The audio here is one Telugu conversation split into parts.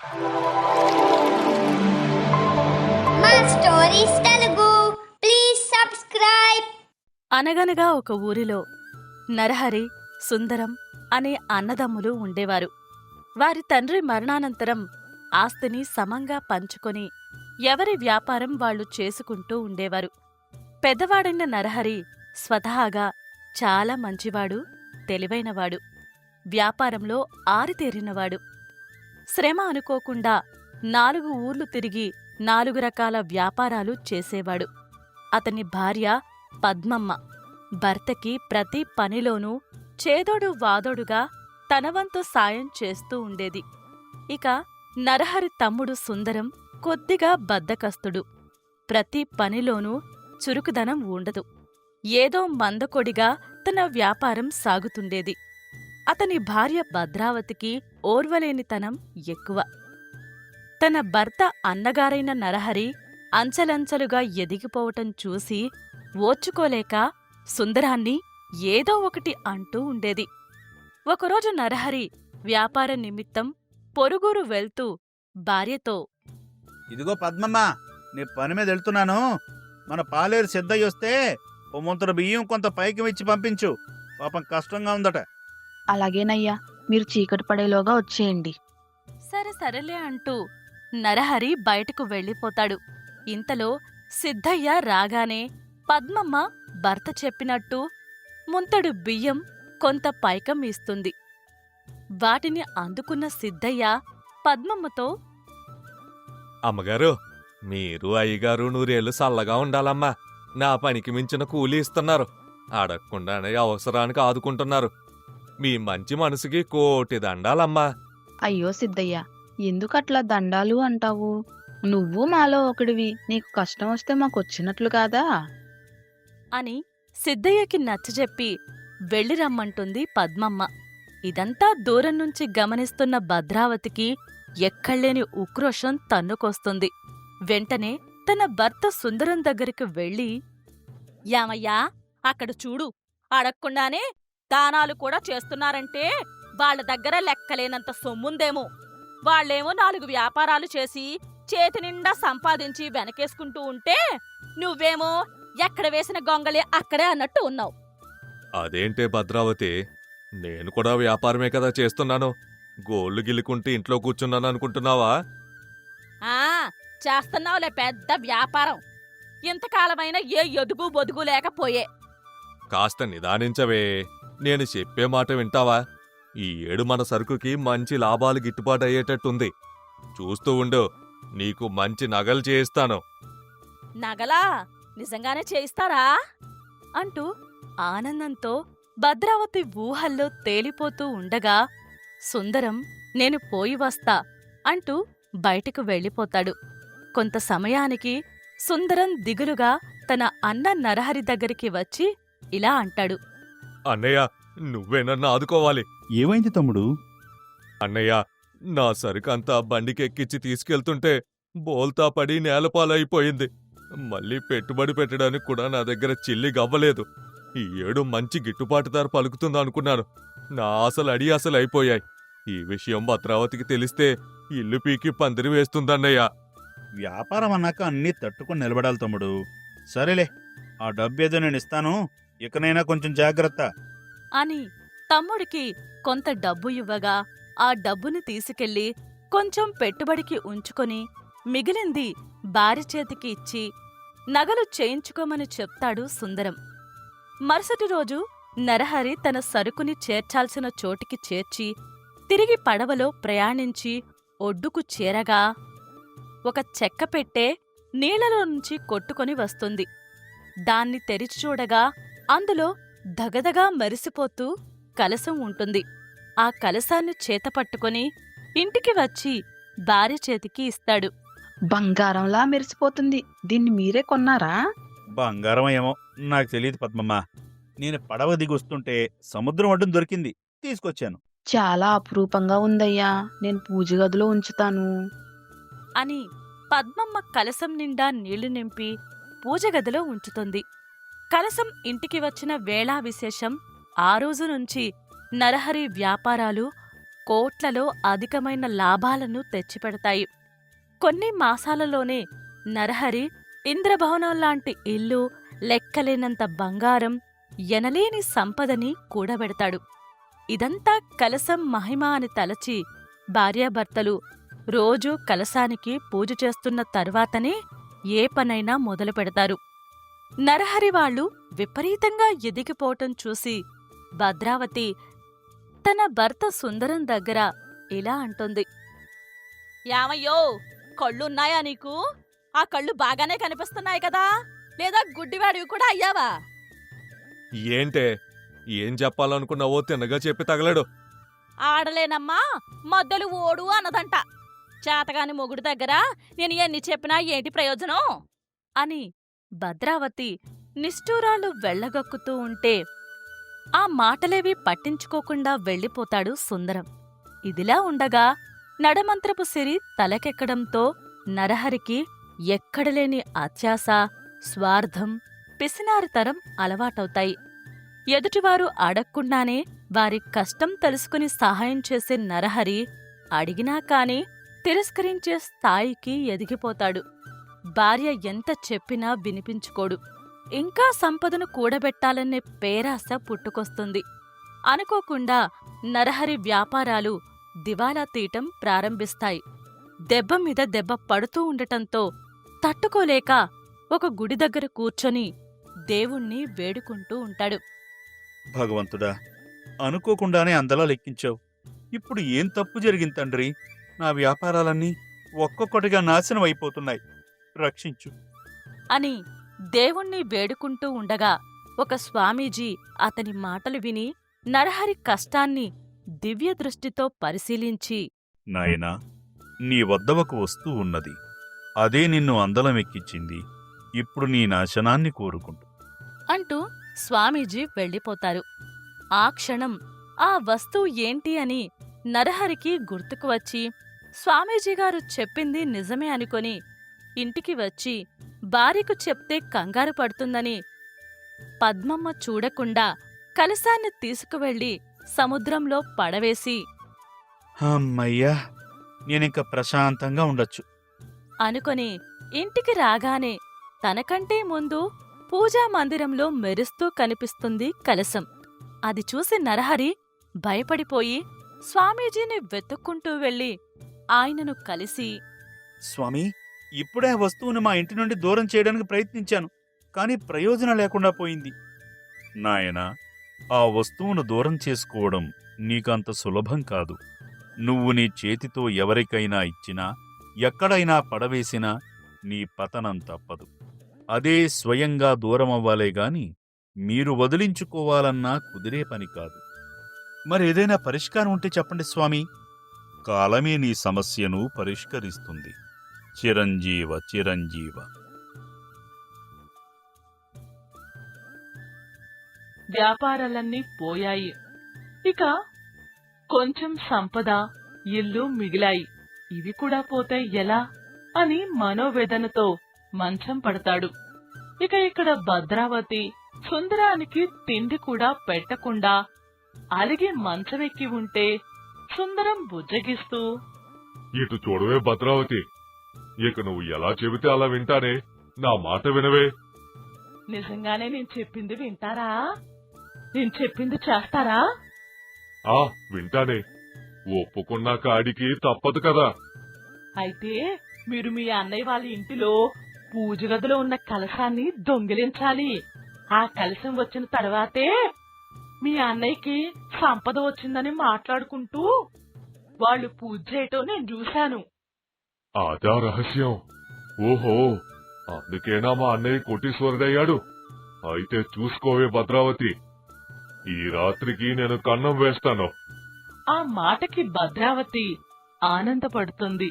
మా స్టోరీస్ తెలుగు. Please subscribe. అనగనగా ఒక ఊరిలో నరహరి సుందరం అనే అన్నదమ్ములు ఉండేవారు. వారి తండ్రి మరణానంతరం ఆస్తిని సమంగా పంచుకొని ఎవరి వ్యాపారం వాళ్ళు చేసుకుంటూ ఉండేవారు. పెద్దవాడైన నరహరి స్వతహాగా చాలా మంచివాడు తెలివైనవాడు. వ్యాపారంలో ఆరితేరినవాడు. శ్రమ అనుకోకుండా నాలుగు ఊర్లు తిరిగి నాలుగు రకాల వ్యాపారాలు చేసేవాడు. అతని భార్య పద్మమ్మ. భర్తకి ప్రతి పనిలోనూ చేదోడు వాదోడుగా తనవంతు సాయం చేస్తూ ఉండేది. ఇక నరహరి తమ్ముడు సుందరం కొద్దిగా బద్దకస్తుడు. ప్రతి పనిలోనూ చురుకుదనం ఉండదు. ఏదో మందకొడిగా తన వ్యాపారం సాగుతుండేది. అతని భార్య భద్రావతికి ఓర్వలేనితనం ఎక్కువ. తన భర్త అన్నగారైన నరహరి అంచలంచలుగా ఎదిగిపోవటం చూసి ఓర్చుకోలేక సుందరాన్ని ఏదో ఒకటి అంటూ ఉండేది. ఒకరోజు నరహరి వ్యాపార నిమిత్తం పొరుగురు వెళ్తూ భార్యతో ఇదిగో పద్మమ్మ నీ పని మీద వెళ్తున్నాను. మన పాలేరు సిద్ధయ్య వస్తే ఓ ముంతర బియ్యం కొంత పైకి ఇచ్చి పంపించు. పాపం కష్టంగా ఉందట. అలాగేనయ్యా మీరు చీకటి పడేలోగా వచ్చేయండి. సరే సరేలే అంటూ నరహరి బయటకు వెళ్ళిపోతాడు. ఇంతలో సిద్ధయ్య రాగానే పద్మమ్మ భర్త చెప్పినట్టు ముంతడు బియ్యం కొంత పైకం ఇస్తుంది. వాటిని అందుకున్న సిద్ధయ్య పద్మమ్మతో అమ్మగారు మీరు అయ్యగారు నూరేళ్ళు చల్లగా ఉండాలమ్మా. నా పనికి మించిన కూలి ఇస్తున్నారు. అడగకుండానే అవసరానికి ఆదుకుంటున్నారు. మీ మంచి మనసుకి కోటి దండాలమ్మా. అయ్యో సిద్ధయ్య ఎందుకు అట్లా దండాలు అంటావు? నువ్వు మాలో ఒకడివి నీకు కష్టం వస్తే మాకు వచ్చినట్లు కాదా? అని సిద్ధయ్యకి నచ్చజెప్పి వెళ్ళి రమ్మంటుంది పద్మమ్మ. ఇదంతా దూరం నుంచి గమనిస్తున్న భద్రావతికి ఎక్కళ్ళేని ఉక్రోషం తన్నుకొస్తుంది. వెంటనే తన భర్త సుందరం దగ్గరికి వెళ్ళి యామయ్యా అక్కడ చూడు అడగకుండానే దానాలు కూడా చేస్తున్నారంటే వాళ్ళ దగ్గర లెక్కలేనంత సొమ్ముందేమో. వాళ్ళేమో నాలుగు వ్యాపారాలు చేసి చేతి నిండా సంపాదించి వెనకేసుకుంటూ ఉంటే నువ్వేమో ఎక్కడ వేసిన గొంగళి అక్కడే అన్నట్టు ఉన్నావు. అదేంటే భద్రావతి? నేను కూడా వ్యాపారమే కదా చేస్తున్నాను. గోళ్ళు గిల్లుకుంటే ఇంట్లో కూర్చున్నాను అనుకుంటున్నావా? ఆ చేస్తున్నావులే పెద్ద వ్యాపారం. ఇంతకాలమైన ఏ ఎదుగు బొదుగు లేకపోయే. కాస్త నిదానించవే. నేను చెప్పే మాట వింటావా? ఈ ఏడు మన సరుకుకి మంచి లాభాలు గిట్టుబాటు అయ్యేటట్టుంది. చూస్తూ ఉండు నీకు మంచి నగలు చేయిస్తాను. నగలా? నిజంగానే చేయిస్తారా? అంటూ ఆనందంతో భద్రావతి ఊహల్లో తేలిపోతూ ఉండగా సుందరం నేను పోయి వస్తా అంటూ బయటకు వెళ్ళిపోతాడు. కొంత సమయానికి సుందరం దిగులుగా తన అన్న నరహరి దగ్గరికి వచ్చి ఇలా అంటాడు. అన్నయ్య నువ్వే నన్ను ఆదుకోవాలి ఏమైంది తమ్ముడు? అన్నయ్య నా సరుకంతా బండికెక్కిచ్చి తీసుకెళ్తుంటే బోల్తా పడి నేలపాలైపోయింది. మళ్ళీ పెట్టుబడి పెట్టడానికి కూడా నా దగ్గర చిల్లి గవ్వలేదు. ఈ ఏడు మంచి గిట్టుబాటు ధర పలుకుతుందనుకున్నాను. నా ఆశలు అడి ఆశలు అయిపోయాయి. ఈ విషయం భద్రావతికి తెలిస్తే ఇల్లు పీకి పందిరి వేస్తుందన్నయ్య. వ్యాపారం అన్నాక అన్నీ తట్టుకొని నిలబడాలి తమ్ముడు. సరేలే ఆ డబ్బేదో నేను ఇస్తాను. ఇకనైనా కొంచెం జాగ్రత్త. అని తమ్ముడికి కొంత డబ్బు ఇవ్వగా ఆ డబ్బుని తీసుకెళ్ళి కొంచెం పెట్టుబడికి ఉంచుకొని మిగిలింది భార్య చేతికి ఇచ్చి నగలు చేయించుకోమని చెప్తాడు సుందరం. మరుసటి రోజు నరహరి తన సరుకుని చేర్చాల్సిన చోటికి చేర్చి తిరిగి పడవలో ప్రయాణించి ఒడ్డుకు చేరగా ఒక చెక్క పెట్టే నీళ్ళలో నుంచి కొట్టుకొని వస్తుంది. దాన్ని తెరిచి చూడగా అందులో దగదగా మెరిసిపోతూ కలసం ఉంటుంది. ఆ కలసాన్ని చేతపట్టుకొని ఇంటికి వచ్చి భార్య చేతికి ఇస్తాడు. బంగారంలా మెరిసిపోతుంది. దీన్ని మీరే కొన్నారా? బంగారం ఏమో నాకు తెలియదు పద్మమ్మ. నేను పడవ దిగి వస్తుంటే సముద్రం అడ్డం దొరికింది. తీసుకొచ్చాను. చాలా అపురూపంగా ఉందయ్యా. నేను పూజ గదిలో ఉంచుతాను. అని పద్మమ్మ కలసం నిండా నీళ్ళు నింపి పూజగదిలో ఉంచుతుంది. కలసం ఇంటికి వచ్చిన వేళా విశేషం ఆ రోజు నుంచి నరహరి వ్యాపారాలు కోట్లలో అధికమైన లాభాలను తెచ్చిపెడతాయి. కొన్ని మాసాలలోనే నరహరి ఇంద్రభవనం లాంటి ఇల్లు లెక్కలేనంత బంగారం ఎనలేని సంపదని కూడబెడతాడు. ఇదంతా కలసం మహిమ అని తలచి భార్యాభర్తలు రోజూ కలసానికి పూజ చేస్తున్న తర్వాతనే ఏ పనైనా మొదలు పెడతారు నరహరి వాళ్ళు విపరీతంగా ఎదిగిపోవటం చూసి భద్రావతి తన భర్త సుందరం దగ్గర ఇలా అంటుంది. యామయ్యో కళ్ళున్నాయా నీకు? ఆ కళ్ళు బాగానే కనిపిస్తున్నాయి కదా? లేదా గుడ్డివాడివి కూడా అయ్యావా? ఏంటే ఏం చెప్పాలనుకున్నావో తిన్నగా చెప్పి తగలడు. ఆడలేనమ్మా మద్దలు ఓడు అన్నదంట. చేతగాని మొగుడు దగ్గర నేను ఎన్ని చెప్పినా ఏంటి ప్రయోజనం? అని భద్రావతి నిష్ఠూరాలు వెళ్ళగక్కుతూ ఉంటే ఆ మాటలేవి పట్టించుకోకుండా వెళ్ళిపోతాడు సుందరం. ఇదిలా ఉండగా నడమంత్రపు సిరి తలకెక్కడంతో నరహరికి ఎక్కడలేని అత్యాస స్వార్థం పిసినారితరం అలవాటవుతాయి. ఎదుటివారు అడగకుండానే వారి కష్టం తెలుసుకుని సహాయం చేసే నరహరి అడిగినా కాని తిరస్కరించే స్థాయికి ఎదిగిపోతాడు. భార్య ఎంత చెప్పినా వినిపించుకోడు. ఇంకా సంపదను కూడబెట్టాలనే పేరాశ పుట్టుకొస్తుంది. అనుకోకుండా నరహరి వ్యాపారాలు దివాలా తీయటం ప్రారంభిస్తాయి. దెబ్బ మీద దెబ్బ పడుతూ ఉండటంతో తట్టుకోలేక ఒక గుడి దగ్గర కూర్చొని దేవుణ్ణి వేడుకుంటూ ఉంటాడు. భగవంతుడా అనుకోకుండానే అందలా లెక్కించావు. ఇప్పుడు ఏం తప్పు జరిగింది తండ్రి? నా వ్యాపారాలన్నీ ఒక్కొక్కటిగా నాశనం అయిపోతున్నాయి. రక్షించు. అని దేవుణ్ణి వేడుకుంటూ ఉండగా ఒక స్వామీజీ అతని మాటలు విని నరహరి కష్టాన్ని దివ్య దృష్టితో పరిశీలించి నాయనా నీ వద్ద ఒక వస్తువు ఉన్నది. అదే నిన్ను అందలం ఎక్కించింది ఇప్పుడు నీ నాశనాన్ని కోరుకుంటు. అంటూ స్వామీజీ వెళ్ళిపోతారు. ఆ క్షణం ఆ వస్తువు ఏంటి అని నరహరికి గుర్తుకు వచ్చి స్వామీజీగారు చెప్పింది నిజమే అనుకొని ఇంటికి వచ్చి భార్యకు చెప్తే కంగారు పడుతుందని. పద్మమ్మ చూడకుండా కలశాన్ని తీసుకువెళ్ళి సముద్రంలో పడవేసి అమ్మయ్యా నేనింక ప్రశాంతంగా ఉండొచ్చు. అనుకొని ఇంటికి రాగానే తనకంటే ముందు పూజా మందిరంలో మెరుస్తూ కనిపిస్తుంది కలసం అది చూసి నరహరి భయపడిపోయి స్వామీజీని వెతుక్కుంటూ వెళ్ళి ఆయనను కలిసి స్వామి ఇప్పుడే వస్తువును మా ఇంటి నుండి దూరం చేయడానికి ప్రయత్నించాను కానీ ప్రయోజనం లేకుండా పోయింది. నాయనా ఆ వస్తువును దూరం చేసుకోవడం నీకంత సులభం కాదు. నువ్వు నీ చేతితో ఎవరికైనా ఇచ్చినా ఎక్కడైనా పడవేసినా నీ పతనం తప్పదు. అదే స్వయంగా దూరమవ్వాలే గాని మీరు వదిలించుకోవాలన్నా కుదిరే పని కాదు. మరేదైనా పరిష్కారం ఉంటే చెప్పండి స్వామి. కాలమే నీ సమస్యను పరిష్కరిస్తుంది. చిరంజీవ చిరంజీవ. వ్యాపారాలన్నీ పోయాయి. ఇక కొంచెం సంపద ఇల్లు మిగిలాయి. ఇవి కూడా పోతే ఎలా? అని మనోవేదనతో మంచం పడతాడు. ఇక ఇక్కడ భద్రావతి సుందరానికి తిండి కూడా పెట్టకుండా అలిగి మంచమెక్కి ఉంటే సుందరం బుజ్జగిస్తూ ఇటు చూడవే భద్రావతి. ఇక నువ్వు ఎలా చెబితే అలా వింటానే? నా మాట వినవే. నిజంగానే నేను చెప్పింది వింటారా? నేను చెప్పింది చేస్తారా? ఆ వింటానే. ఒప్పుకున్న కాడికి తప్పదు కదా. అయితే మీరు మీ అన్నయ్య వాళ్ళ ఇంటిలో పూజ గదిలో ఉన్న కలశాన్ని దొంగిలించాలి. ఆ కలశం వచ్చిన తర్వాతే మీ అన్నయ్యకి సంపద వచ్చిందని మాట్లాడుకుంటూ వాళ్ళు పూజ చేయటం నేను చూశాను. అదా రహస్యం ఓహో అందుకేనా మా అన్నయ్య కోటీశ్వరుడయ్యాడు. అయితే చూసుకోవే భద్రావతి. ఈ రాత్రికి నేను కన్నం వేస్తాను. ఆ మాటకి భద్రావతి ఆనందపడుతుంది.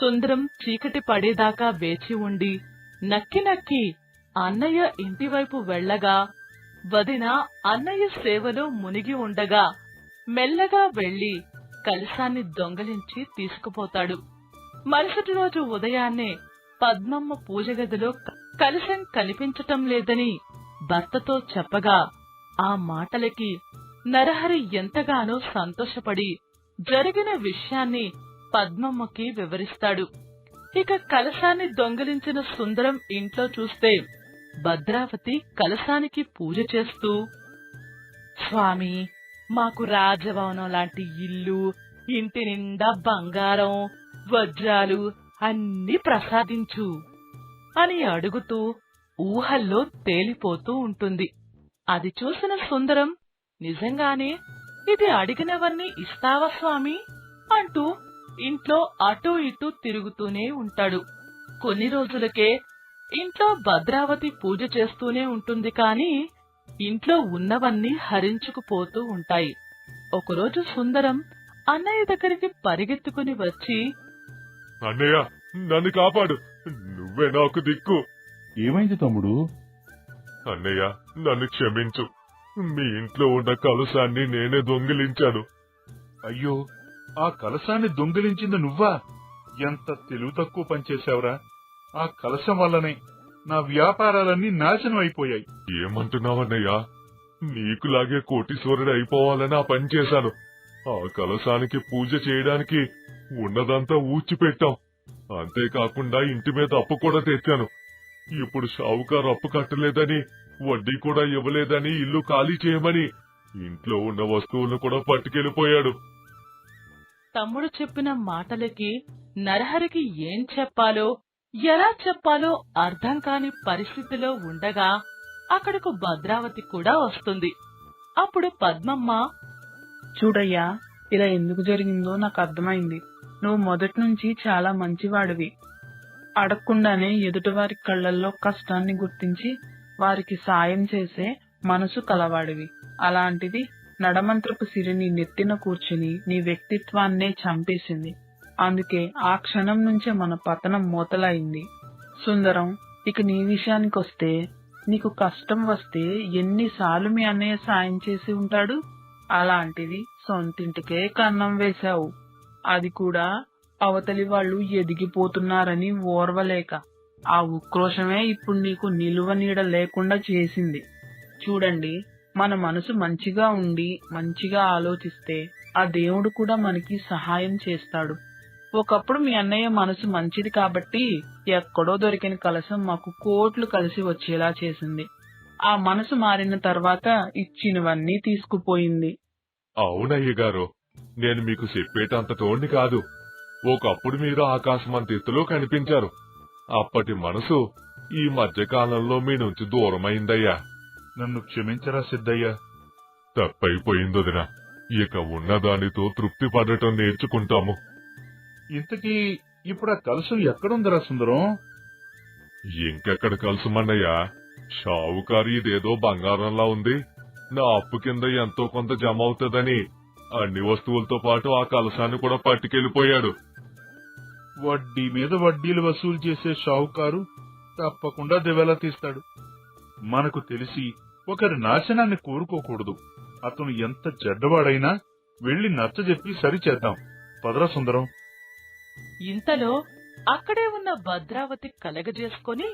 సుందరం చీకటి పడేదాకా వేచి ఉండి నక్కి నక్కి అన్నయ్య ఇంటివైపు వెళ్ళగా వదిన అన్నయ్య సేవలో మునిగి ఉండగా మెల్లగా వెళ్ళి కలశాన్ని దొంగలించి తీసుకుపోతాడు. మరుసటి రోజు ఉదయాన్నే పద్మమ్మ పూజ గదిలో కలశం కనిపించటం లేదని భర్తతో చెప్పగా ఆ మాటలకి నరహరి ఎంతగానో సంతోషపడి జరిగిన విషయాన్ని పద్మమ్మకి వివరిస్తాడు. ఇక కలశాన్ని దొంగిలించిన సుందరం ఇంట్లో చూస్తే భద్రావతి కలశానికి పూజ చేస్తూ స్వామి మాకు రాజభవనం లాంటి ఇల్లు ఇంటి నిండా బంగారం వజ్రాలు అన్ని ప్రసాదించు అని అడుగుతూ ఊహల్లో తేలిపోతూ ఉంటుంది. అది చూసిన సుందరం నిజంగానే ఇది అడిగినవన్నీ ఇస్తావా స్వామి? అంటూ ఇంట్లో అటూ ఇటూ తిరుగుతూనే ఉంటాడు. కొన్ని రోజులకే ఇంట్లో భద్రావతి పూజ చేస్తూనే ఉంటుంది కాని ఇంట్లో ఉన్నవన్నీ హరించుకుపోతూ ఉంటాయి. ఒకరోజు సుందరం అన్నయ్య దగ్గరికి పరిగెత్తుకుని వచ్చి అన్నయ్య నన్ను కాపాడు. నువ్వే నాకు దిక్కు. ఏమైంది తమ్ముడు? అన్నయ్య నన్ను క్షమించు. మీ ఇంట్లో ఉన్న కలసాన్ని నేనే దొంగిలించాను. అయ్యో ఆ కలశాన్ని దొంగిలించింది నువ్వా? ఎంత తెలివి తక్కువ పనిచేశావురా ఆ కలశం వల్లనే నా వ్యాపారాలన్నీ నాశనం అయిపోయాయి. ఏమంటున్నావన్నయ్య? నీకులాగే కోటీశ్వరుడు అయిపోవాలని ఆ పని చేశాను. ఆ కలశానికి పూజ చేయడానికి ఉన్నదంతా ఊడ్చిపెట్టాం. అంతేకాకుండా ఇంటి మీద అప్పు కూడా తెచ్చాను. ఇప్పుడు షావుకారు అప్పు కట్టలేదని వడ్డీ కూడా ఇవ్వలేదని ఇల్లు ఖాళీ చేయమని ఇంట్లో ఉన్న వస్తువులను కూడా పట్టుకెళ్ళిపోయాడు తమ్ముడు చెప్పిన మాటలకి నరహరికి ఏం చెప్పాలో ఎలా చెప్పాలో అర్థం కాని పరిస్థితిలో ఉండగా అక్కడకు భద్రావతి కూడా వస్తుంది. అప్పుడు పద్మమ్మ చూడయ్యా ఇలా ఎందుకు జరిగిందో నాకు అర్థమైంది. నువ్వు మొదటి నుంచి చాలా మంచివాడివి. అడగకుండానే ఎదుటివారి కళ్ళల్లో కష్టాన్ని గుర్తించి వారికి సాయం చేసే మనసు కలవాడివి. అలాంటిది నడమంత్రపు సిరిని నెత్తిన కూర్చుని నీ వ్యక్తిత్వాన్నే చంపేసింది. అందుకే ఆ క్షణం నుంచే మన పతనం మూతలైంది. సుందరం ఇక నీ విషయానికొస్తే నీకు కష్టం వస్తే ఎన్నిసార్లు మీ అన్నయ్య సాయం చేసి ఉంటాడు? అలాంటిది సొంతింటికే కన్నం వేశావు. అది కూడా అవతలి వాళ్ళు ఎదిగిపోతున్నారని ఓర్వలేక. ఆ ఉక్రోషమే ఇప్పుడు నీకు నిలువ నీడ లేకుండా చేసింది. చూడండి మన మనసు మంచిగా ఉండి మంచిగా ఆలోచిస్తే ఆ దేవుడు కూడా మనకి సహాయం చేస్తాడు. ఒకప్పుడు మీ అన్నయ్య మనసు మంచిది కాబట్టి ఎక్కడో దొరికిన కలసం మాకు కోట్లు కలిసి వచ్చేలా చేసింది. ఆ మనసు మారిన తర్వాత ఇచ్చినవన్నీ తీసుకుపోయింది. అవునయ్య గారు నేను మీకు చెప్పేటంత తోడిని కాదు. ఒకప్పుడు మీరు ఆకాశమంత ఎత్తులో కనిపించారు. అప్పటి మనసు ఈ మధ్యకాలంలో మీ నుంచి దూరమైందయ్యా. నన్ను క్షమించరా సిద్ధయ్య. తప్పైపోయిందొదిన. ఇక ఉన్నదానితో తృప్తి పడటం నేర్చుకుంటాము. ఇంతకీ ఇప్పుడు ఆ కలశం ఎక్కడుందిరా సుందరం? ఇంకెక్కడ కలుసుమన్నయ్యా? షావుకారు ఇదేదో బంగారంలా ఉంది. నా అప్పు కింద ఎంతో కొంత జమ అవుతుందని అన్ని వస్తువులతో పాటు ఆ కలశాన్ని కూడా పట్టుకెళ్ళిపోయాడు వడ్డీ మీద వడ్డీలు వసూలు చేసే షావుకారు తప్పకుండా దివేలా తీస్తాడు. మనకు తెలిసి ఒకరి నాశనాన్ని కోరుకోకూడదు. అతను ఎంత చెడ్డవాడైనా వెళ్ళి నచ్చజెప్పి సరిచేద్దాం పదరా సుందరం. ఇంతలో అక్కడే ఉన్న భద్రావతి కలగజేసుకొని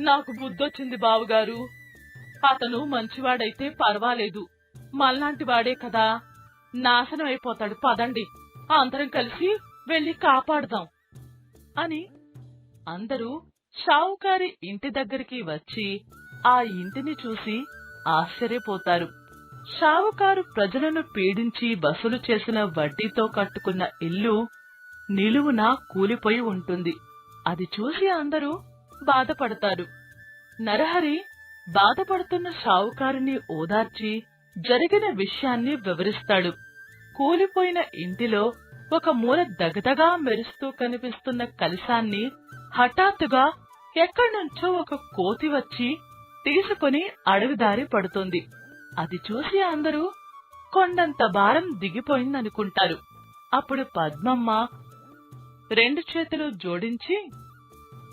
నాకు బుద్ధొచ్చింది బావుగారు. అతను మంచివాడైతే పర్వాలేదు. మల్లాంటి వాడే కదా. నాశనం అయిపోతాడు. పదండి. అందరం కలిసి వెళ్ళి కాపాడదాం. అని అందరూ షావుకారి ఇంటి దగ్గరికి వచ్చి ఆ ఇంటిని చూసి ఆశ్చర్యపోతారు. షావుకారు ప్రజలను పీడించి వసూలు చేసిన వడ్డీతో కట్టుకున్న ఇల్లు నిలువున కూలిపోయి ఉంటుంది. అది చూసి అందరూ బాధపడతారు. నరహరి బాధపడుతున్న షావుకారుని ఓదార్చి జరిగిన విషయాన్ని వివరిస్తాడు. కూలిపోయిన ఇంటిలో ఒక మూల దగదగా మెరుస్తూ కనిపిస్తున్న కలశాన్ని హఠాత్తుగా ఎక్కడ్నుంచో ఒక కోతి వచ్చి తీసుకుని అడవిదారి పడుతుంది. అది చూసి అందరూ కొండంత భారం దిగిపోయిందనుకుంటారు. అప్పుడు పద్మమ్మ రెండు చేతులు జోడించి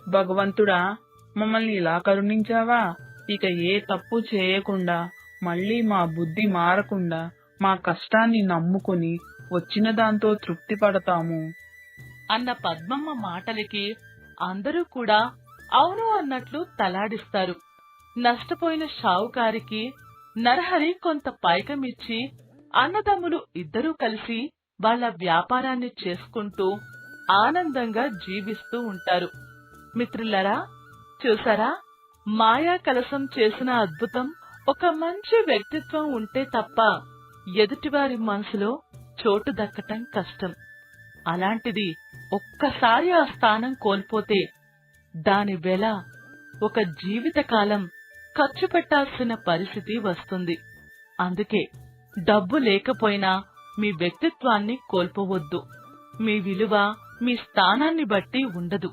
భగవంతుడా మమ్మల్ని ఇలా కరుణించావా? ఇక ఏ తప్పు చేయకుండా మళ్ళీ మా బుద్ధి మారకుండా మా కష్టాన్ని నమ్ముకుని వచ్చిన దాంతో తృప్తి పడతాము. అన్న పద్మమ్మ మాటలకి అందరూ కూడా అవును అన్నట్లు తలాడిస్తారు. నష్టపోయిన షావుకారికి నరహరి కొంత పైకమిచ్చి అన్నదమ్ములు ఇద్దరూ కలిసి వాళ్ళ వ్యాపారాన్ని చేసుకుంటూ ఆనందంగా జీవిస్తూ ఉంటారు. మిత్రులరా చూసారా? మాయా కలసం చేసిన అద్భుతం ఒక మంచి వ్యక్తిత్వం ఉంటే తప్ప ఎదుటివారి మనసులో చోటు దక్కటం కష్టం. అలాంటిది ఒక్కసారి ఆ స్థానం కోల్పోతే దాని వెల ఒక జీవితకాలం ఖర్చు పెట్టాల్సిన పరిస్థితి వస్తుంది. అందుకే డబ్బు లేకపోయినా మీ వ్యక్తిత్వాన్ని కోల్పోవద్దు. మీ విలువ మీ స్థానాన్ని బట్టి ఉండదు.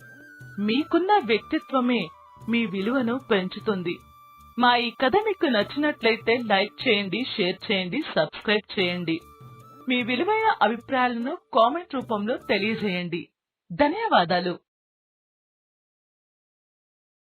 మీకున్న వ్యక్తిత్వమే మీ విలువను పెంచుతుంది. మా ఈ కథ మీకు నచ్చినట్లయితే లైక్ చేయండి షేర్ చేయండి సబ్స్క్రైబ్ చేయండి. మీ విలువైన అభిప్రాయాలను కామెంట్ రూపంలో తెలియజేయండి. ధన్యవాదాలు.